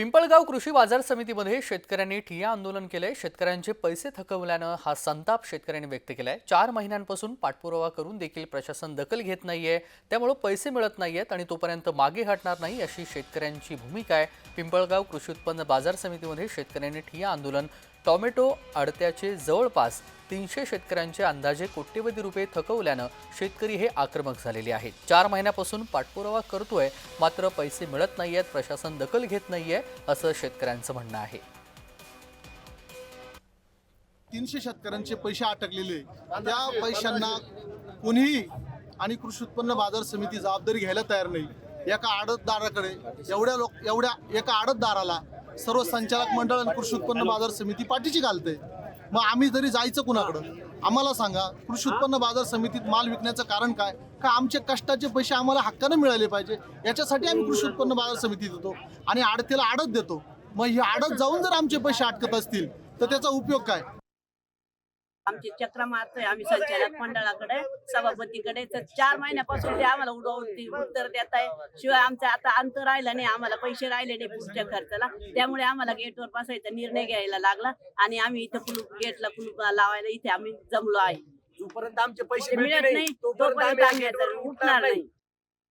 पिंपळगाव कृषी बाजार समितीमध्ये शेतकऱ्यांनी ठिय्या आंदोलन केलंय. शेतकऱ्यांचे पैसे थकवल्यानं हा संताप शेतकऱ्यांनी व्यक्त केलाय. चार महिन्यांपासून पाठपुरावा करून देखील प्रशासन दखल घेत नाहीये. त्यामुळे पैसे मिळत नाहीयेत आणि तोपर्यंत मागे हटणार नाही अशी शेतकऱ्यांची भूमिका आहे. पिंपळगाव कृषी उत्पन्न बाजार समितीमध्ये शेतकऱ्यांनी ठिय्या आंदोलन टॉमॅटो अडत्याचे जवळपास तीनशे शेतकऱ्यांचे अंदाजे कोट्यवधी रुपये थकवल्यानं शेतकरी हे आक्रमक झालेले आहेत. चार महिन्यापासून पाठपुरावा करतोय मात्र पैसे मिळत नाही आहेत प्रशासन दखल घेत नाहीये असं शेतकऱ्यांचं म्हणणं आहे. तीनशे शेतकऱ्यांचे पैसे अटकलेले त्या पैशांना कोणीही आणि कृषी उत्पन्न बाजार समिती जबाबदारी घ्यायला तयार नाही. एका आडतदाराकडे एवढ्या लोक एवढ्या एका आडतदाराला सर्व संचालक मंडळ आणि कृषी उत्पन्न बाजार समिती पाठीची घालते. मग आम्ही जरी जायचं कुणाकडं आम्हाला सांगा कृषी उत्पन्न बाजार समितीत माल विकण्याचं कारण काय? का आमचे कष्टाचे पैसे आम्हाला हक्कानं मिळाले पाहिजे? याच्यासाठी आम्ही कृषी उत्पन्न बाजार समितीत येतो आणि आडतीला आडत देतो. मग ही आडत जाऊन जर आमचे पैसे अटकत असतील तर त्याचा उपयोग काय? आमची चक्र मारतोय आम्ही संचालक मंडळाकडे सभापतीकडे. तर चार महिन्यापासून ते आम्हाला उडवती उत्तर देत आहे. शिवाय आमचं आता अंत राहिलं नाही आम्हाला पैसे राहिले नाही पुढच्या खर्चाला. त्यामुळे आम्हाला गेटवर बसायचा निर्णय घ्यायला लागला. आणि आम्ही इथं कुलूप गेटला कुलूप लावायला इथे आम्ही जमलो आहे. जोपर्यंत आमचे पैसे मिळत नाही तोपर्यंत आम्ही उठणार नाही.